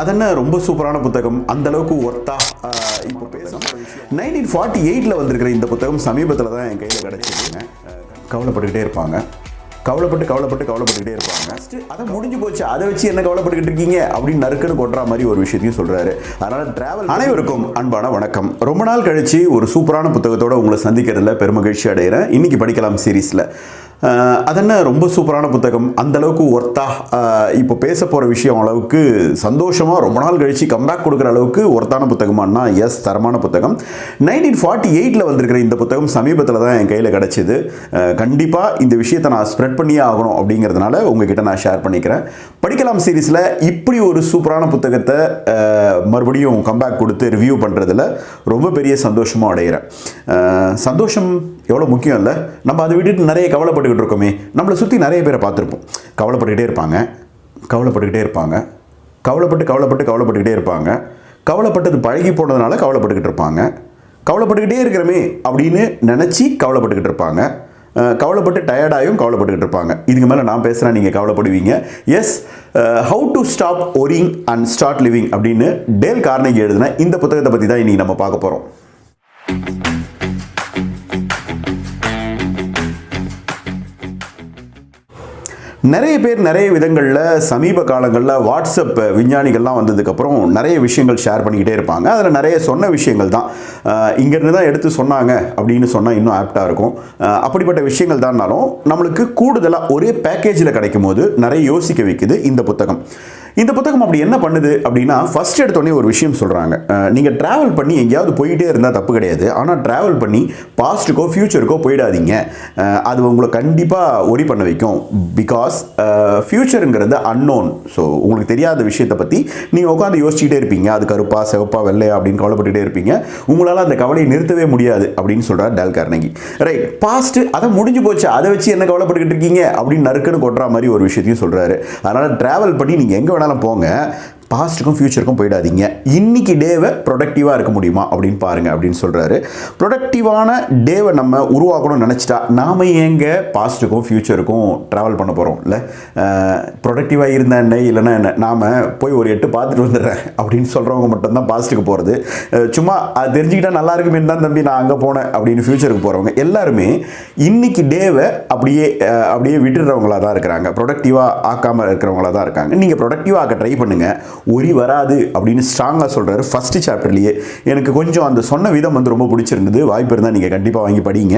அதென்ன ரொம்ப சூப்பரான புத்தகம்? அந்த அளவுக்கு ஒர்த்தா இப்போ பேசணும். நைன்டீன் ஃபார்ட்டி எயிட்டில் வந்திருக்கிற இந்த புத்தகம் சமீபத்தில் தான் என் கையில் கிடச்சிருக்குங்க. கவலைப்பட்டுக்கிட்டே இருப்பாங்க. கவலைப்பட்டு கவலைப்பட்டு கவலைப்பட்டுக்கிட்டே இருப்பாங்க. Next, அதை முடிஞ்சு போச்சு. அதை வச்சு என்ன கவலைப்பட்டுக்கிட்டு இருக்கீங்க? அப்படின்னு நறுக்குன்னு கொட்டுற மாதிரி ஒரு விஷயத்தையும் சொல்கிறாரு அதனால் டிராவல் அனைவருக்கும் அன்பான வணக்கம். ரொம்ப நாள் கழித்து ஒரு சூப்பரான புத்தகத்தோட உங்களை சந்திக்கிறதுல பெருமகிழ்ச்சி அடைகிறேன். இன்னைக்கு படிக்கலாம் சீரீஸில் அதென்ன ரொம்ப சூப்பரான புத்தகம். அந்த அளவுக்கு ஒர்த்தா இப்போ பேச போகிற விஷயம் அளவுக்கு சந்தோஷமாக ரொம்ப நாள் கழிச்சு கம்பேக் கொடுக்குற அளவுக்கு ஒர்த்தான புத்தகமானா எஸ் தரமான புத்தகம். நைன்டீன் ஃபார்ட்டி எயிட்டில் வந்திருக்கிற இந்த புத்தகம் சமீபத்தில் தான் என் கையில் கிடச்சிது. கண்டிப்பாக இந்த விஷயத்தை நான் ஸ்ப்ரெட் பண்ணியே ஆகணும் அப்படிங்கிறதுனால உங்ககிட்ட நான் ஷேர் பண்ணிக்கிறேன். படிக்கலாம் சீரீஸில் இப்படி ஒரு சூப்பரான புத்தகத்தை மறுபடியும் கம்பேக் கொடுத்து ரிவ்யூ பண்ணுறதுல ரொம்ப பெரிய சந்தோஷமாக அடைகிறேன் சந்தோஷம் எவ்வளோ முக்கியம் இல்லை? நம்ம அதை விட்டுட்டு நிறைய கவலைப்பட்டுக்கிட்டு இருக்கோமே. நம்மளை சுற்றி நிறைய பேரை பார்த்துருப்போம். கவலைப்பட்டுக்கிட்டே இருப்பாங்க. கவலைப்பட்டுக்கிட்டே இருப்பாங்க. கவலைப்பட்டு கவலைப்பட்டு கவலைப்பட்டுக்கிட்டே இருப்பாங்க. கவலைப்பட்டது பழகி போனதுனால கவலைப்பட்டுக்கிட்டு இருப்பாங்க. கவலைப்பட்டுக்கிட்டே இருக்கிறமே அப்படின்னு நினச்சி கவலைப்பட்டுக்கிட்டு இருப்பாங்க. கவலைப்பட்டு டயர்டாயும் கவலைப்பட்டுக்கிட்டு இருப்பாங்க. இதுக்கு மேலே நான் பேசுகிறேன் நீங்கள் கவலைப்படுவீங்க. Yes how to stop worrying and start living அப்படின்னு டேல் கார்னகி எழுதின இந்த புத்தகத்தை பற்றி தான் இன்றைக்கி நம்ம பார்க்க போகிறோம் நிறைய பேர் நிறைய விதங்களில் சமீப காலங்களில் வாட்ஸ்அப் விஞ்ஞானிகள்லாம் வந்ததுக்கப்புறம் நிறைய விஷயங்கள் ஷேர் பண்ணிக்கிட்டே இருப்பாங்க. அதில் நிறைய சொன்ன விஷயங்கள் தான். இங்கேருந்து தான் எடுத்து சொன்னாங்க அப்படின்னு சொன்னால் இன்னும் ஆப்டாக இருக்கும். அப்படிப்பட்ட விஷயங்கள் தான்னாலும் நம்மளுக்கு கூடுதலாக ஒரே பேக்கேஜில் கிடைக்கும் போது நிறைய யோசிக்க வைக்குது இந்த புத்தகம். இந்த புத்தகம் அப்படி என்ன பண்ணுது அப்படின்னா ஃபர்ஸ்ட் எடுத்தோடனே ஒரு விஷயம் சொல்கிறாங்க நீங்கள் ட்ராவல் பண்ணி எங்கேயாவது போயிட்டே இருந்தால் தப்பு கிடையாது. ஆனால் ட்ராவல் பண்ணி பாஸ்ட்டுக்கோ ஃப்யூச்சருக்கோ போயிடாதீங்க. அது உங்களை கண்டிப்பாக ஒரி பண்ண வைக்கும். பிகாஸ் ஃப்யூச்சருங்கிறது அன்னோன் ஸோ உங்களுக்கு தெரியாத விஷயத்தை பற்றி நீங்கள் உட்காந்து யோசிச்சுக்கிட்டே இருப்பீங்க. அது கருப்பா சிவப்பா வெள்ளையா அப்படின்னு கவலைப்பட்டுகிட்டே இருப்பீங்க. உங்களால் அந்த கவலையை நிறுத்தவே முடியாது அப்படின்னு சொல்கிறார் டேல் கார்னகி. ரைட் பாஸ்ட்டு அதை முடிஞ்சு போச்சு. அதை வச்சு என்ன கவலைப்பட்டுக்கிட்டு இருக்கீங்க? அப்படின்னு நறுக்குன்னு கொட்டுற மாதிரி ஒரு விஷயத்தையும் சொல்கிறாரு அதனால் ட்ராவல் பண்ணி நீங்கள் எங்கே வேணாலும் போங்க. பாஸ்ட்டுக்கும் ஃப்யூச்சருக்கும் போயிடாதீங்க. இன்றைக்கி டேவை ப்ரொடக்டிவாக இருக்க முடியுமா அப்படின்னு பாருங்கள் அப்படின்னு சொல்கிறாரு ப்ரொடக்டிவான டேவை நம்ம உருவாக்கணும்னு நினச்சிட்டா நாம் ஏங்க பாஸ்ட்டுக்கும் ஃப்யூச்சருக்கும் ட்ராவல் பண்ண போகிறோம் இல்லை ப்ரொடக்டிவாக இருந்தா என்ன இல்லைன்னா என்ன? நாம் போய் ஒரு எட்டு பார்த்துட்டு வந்துடுறேன் அப்படின்னு சொல்கிறவங்க மட்டும்தான் பாஸ்ட்டுக்கு போகிறது சும்மா அது தெரிஞ்சுக்கிட்டால் நல்லா இருக்குமே தான் தம்பி நான் அங்கே போனேன் அப்படின்னு ஃப்யூச்சருக்கு போகிறவங்க எல்லாருமே இன்றைக்கி டேவை அப்படியே அப்படியே விட்டுடுறவங்களா தான் இருக்கிறாங்க. ப்ரொடக்டிவாக ஆக்காமல் இருக்கிறவங்களா தான் இருக்காங்க. நீங்கள் ப்ரொடக்டிவாக ஆக்க ட்ரை பண்ணுங்கள் ஒரி வராது அப்படின்னு ஸ்ட்ராங்காக சொல்கிறாரு ஃபஸ்ட்டு சாப்டர்லேயே எனக்கு கொஞ்சம் அந்த சொன்ன விதம் வந்து ரொம்ப பிடிச்சிருந்தது. வாய்ப்பு இருந்தால் நீங்கள் கண்டிப்பாக வாங்கி படிங்க.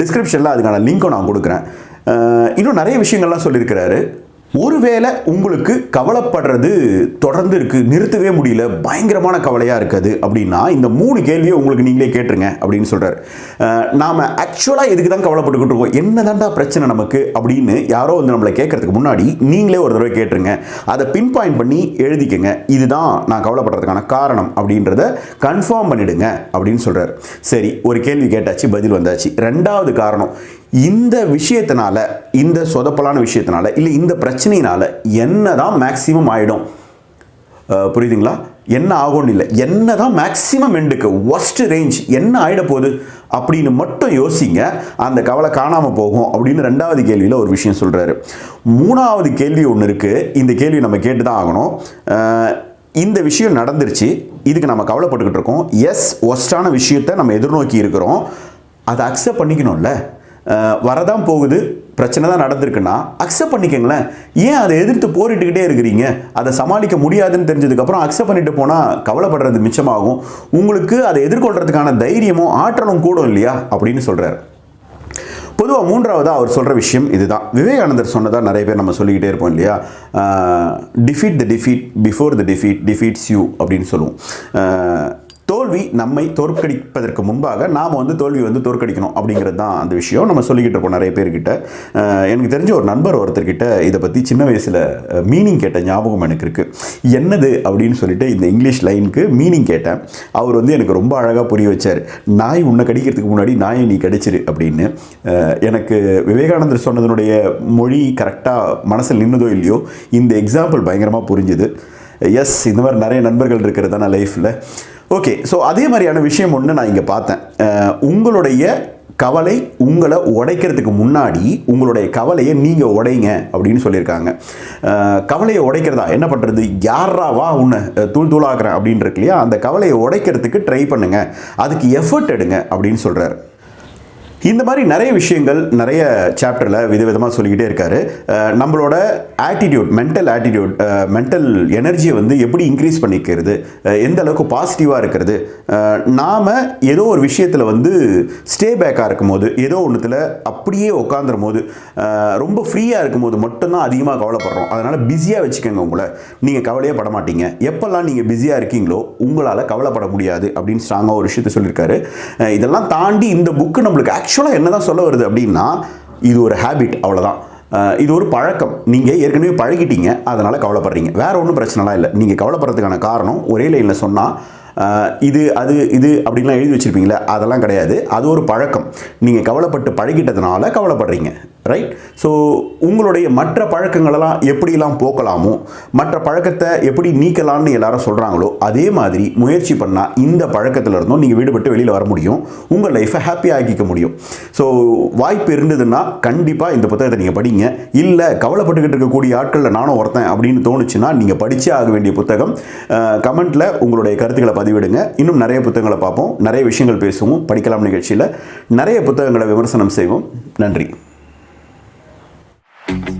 டிஸ்கிரிப்ஷனில் அதுக்கான லிங்க்கும் நான் கொடுக்குறேன். இன்னும் நிறைய விஷயங்கள்லாம் சொல்லியிருக்கிறாரு. ஒருவேளை உங்களுக்கு கவலைப்படுறது தொடர்ந்து இருக்கு நிறுத்தவே முடியல பயங்கரமான கவலையாக இருக்குது அப்படின்னா இந்த மூணு கேள்வியை உங்களுக்கு நீங்களே கேட்டுருங்க அப்படின்னு சொல்கிறார் நாம் ஆக்சுவலாக எதுக்கு தான் கவலைப்பட்டுக்கிட்டு இருக்கோம்? என்ன பிரச்சனை நமக்கு அப்படின்னு யாரோ வந்து நம்மளை கேட்கறதுக்கு முன்னாடி நீங்களே ஒரு தடவை கேட்டுருங்க. அதை பின் பாயிண்ட் பண்ணி எழுதிக்கங்க. இதுதான் நான் கவலைப்படுறதுக்கான காரணம் அப்படின்றத கன்ஃபார்ம் பண்ணிடுங்க அப்படின்னு சொல்கிறார் சரி ஒரு கேள்வி கேட்டாச்சு பதில் வந்தாச்சு. ரெண்டாவது காரணம் இந்த விஷயத்தினால இந்த சொதப்பலான விஷயத்தினால இல்லை இந்த பிரச்சனையினால என்ன தான் மேக்ஸிமம் ஆகிடும் புரியுதுங்களா? என்ன ஆகும்னு இல்லை. என்ன தான் மேக்ஸிமம் எண்டுக்கு ஒஸ்ட் ரேஞ்ச் என்ன ஆகிட போகுது அப்படின்னு மட்டும் யோசிங்க. அந்த கவலை காணாமல் போகும் அப்படின்னு ரெண்டாவது கேள்வியில் ஒரு விஷயம் சொல்கிறாரு மூணாவது கேள்வி ஒன்று இருக்குது இந்த கேள்வி நம்ம கேட்டு தான் ஆகணும் இந்த விஷயம் நடந்துருச்சு. இதுக்கு நம்ம கவலைப்பட்டுக்கிட்டு இருக்கோம். எஸ் ஒஸ்டான விஷயத்தை நம்ம எதிர்நோக்கி இருக்கிறோம். அதை அக்செப்ட் பண்ணிக்கணும்ல. வரதான் போகுது. பிரச்சனை தான் நடந்திருக்குன்னா அக்செப்ட் பண்ணிக்கங்களேன். ஏன் அதை எதிர்த்து போரிட்டுக்கிட்டே இருக்கிறீங்க? அதை சமாளிக்க முடியாதுன்னு தெரிஞ்சதுக்கப்புறம் அக்செப்ட் பண்ணிட்டு போனால் கவலைப்படுறது மிச்சமாகும். உங்களுக்கு அதை எதிர்கொள்கிறதுக்கான தைரியமும் ஆற்றலும் கூடும் இல்லையா? அப்படின்னு சொல்கிறார் பொதுவாக மூன்றாவதாக அவர் சொல்கிற விஷயம் இதுதான். விவேகானந்தர் சொன்னதாக நிறைய பேர் நம்ம சொல்லிக்கிட்டே இருப்போம் இல்லையா? Defeat the defeat before the defeat defeats you அப்படின்னு சொல்லுவோம். தோல்வி நம்மை தோற்கடிப்பதற்கு முன்பாக நாம் வந்து தோல்வி வந்து தோற்கடிக்கணும் அப்படிங்கிறது தான் அந்த விஷயம். நம்ம சொல்லிக்கிட்டு இருக்கோம் நிறைய பேர்கிட்ட. எனக்கு தெரிஞ்ச ஒரு நண்பர் ஒருத்தர்கிட்ட இதை பற்றி சின்ன வயசில் மீனிங் கேட்ட ஞாபகம் எனக்கு இருக்குது என்னது அப்படின்னு சொல்லிட்டு இந்த இங்கிலீஷ் லைனுக்கு மீனிங் கேட்டேன். அவர் வந்து எனக்கு ரொம்ப அழகாக புரிய வச்சார். நாய் உன்னை கடிக்கிறதுக்கு முன்னாடி நாயை நீ கடிச்சிரு அப்படின்னு. எனக்கு விவேகானந்தர் சொன்னதனுடைய மொழி கரெக்டாக மனசில் நின்றுதோ இல்லையோ இந்த எக்ஸாம்பிள் பயங்கரமாக புரிஞ்சுது. எஸ் இந்த மாதிரி நிறைய நண்பர்கள் இருக்கிறது தானே லைஃப்பில் ஓகே ஸோ அதே மாதிரியான விஷயம் ஒன்று நான் இங்கே பார்த்தேன். உங்களுடைய கவலை உங்களை உடைக்கிறதுக்கு முன்னாடி உங்களுடைய கவலையை நீங்கள் உடைங்க அப்படின்னு சொல்லியிருக்காங்க. கவலையை உடைக்கிறதா? என்ன பண்ணுறது யாரா வா உன்னை தூள் தூளாக்குறேன் அப்படின்னு இருக்கு இல்லையா? அந்த கவலையை உடைக்கிறதுக்கு ட்ரை பண்ணுங்கள் அதுக்கு எஃபர்ட் எடுங்க அப்படின்னு சொல்கிறார் இந்த மாதிரி நிறைய விஷயங்கள் நிறைய சாப்டரில் விதவிதமாக சொல்லிக்கிட்டே இருக்காரு. நம்மளோட ஆட்டிடியூட் மென்டல் ஆட்டிடியூட் மென்டல் எனர்ஜியை வந்து எப்படி இன்க்ரீஸ் பண்ணிக்கிறது? எந்த அளவுக்கு பாசிட்டிவாக இருக்கிறது? நாம் ஏதோ ஒரு விஷயத்தில் வந்து ஸ்டே பேக்காக இருக்கும் போது ஏதோ ஒன்றுத்தில் அப்படியே உட்காந்துரும் போது ரொம்ப ஃப்ரீயாக இருக்கும் போது மட்டும்தான் அதிகமாக கவலைப்படுறோம். அதனால் பிஸியாக வச்சுக்கோங்க உங்களை. நீங்கள் கவலையே பட மாட்டீங்க. எப்போல்லாம் நீங்கள் பிஸியாக இருக்கீங்களோ உங்களால் கவலைப்பட முடியாது அப்படின்னு ஸ்ட்ராங்காக ஒரு விஷயத்த சொல்லியிருக்காரு. இதெல்லாம் தாண்டி இந்த புக்கு நம்மளுக்கு ஆக்சுவலாக என்ன தான் சொல்ல வருது அப்படின்னா இது ஒரு ஹேபிட் அவ்வளோதான் இது ஒரு பழக்கம். நீங்கள் ஏற்கனவே பழகிட்டீங்க அதனால் கவலைப்படுறீங்க. வேறு ஒன்றும் பிரச்சனைலாம் இல்லை. நீங்கள் கவலைப்படுறதுக்கான காரணம் ஒரே லைனில் சொன்னால் இது அது இது அப்படின்லாம் எழுதி வச்சுருப்பீங்களே அதெல்லாம் கிடையாது. அது ஒரு பழக்கம். நீங்கள் கவலைப்பட்டு பழகிட்டதுனால கவலைப்படுறீங்க. ரைட் ஸோ உங்களுடைய மற்ற பழக்கங்களெல்லாம் எப்படிலாம் போக்கலாமோ மற்ற பழக்கத்தை எப்படி நீக்கலாம்னு எல்லாரும் சொல்கிறாங்களோ அதே மாதிரி முயற்சி பண்ணால் இந்த பழக்கத்துல இருந்தும் நீங்கள் விடுபட்டு வெளியில் வர முடியும். உங்கள் லைஃப்பை ஹாப்பி ஆக்கிக்க முடியும். ஸோ வாய்ப்பு இருந்ததுன்னா கண்டிப்பாக இந்த புத்தகத்தை நீங்கள் படிங்க. இல்லை கவலைப்பட்டுக்கிட்டு இருக்கக்கூடிய ஆட்களில் நானும் ஒருத்தன் அப்படின்னு தோணுச்சுன்னா நீங்கள் படித்தே ஆக வேண்டிய புத்தகம் கமெண்ட்டில் உங்களுடைய கருத்துக்களை பதிவிடுங்க. இன்னும் நிறைய புத்தகங்களை பார்ப்போம். நிறைய விஷயங்கள் பேசுவோம். படிக்கலாம் நிகழ்ச்சியில். நிறைய புத்தகங்களை விமர்சனம் செய்வோம். நன்றி. Thank you.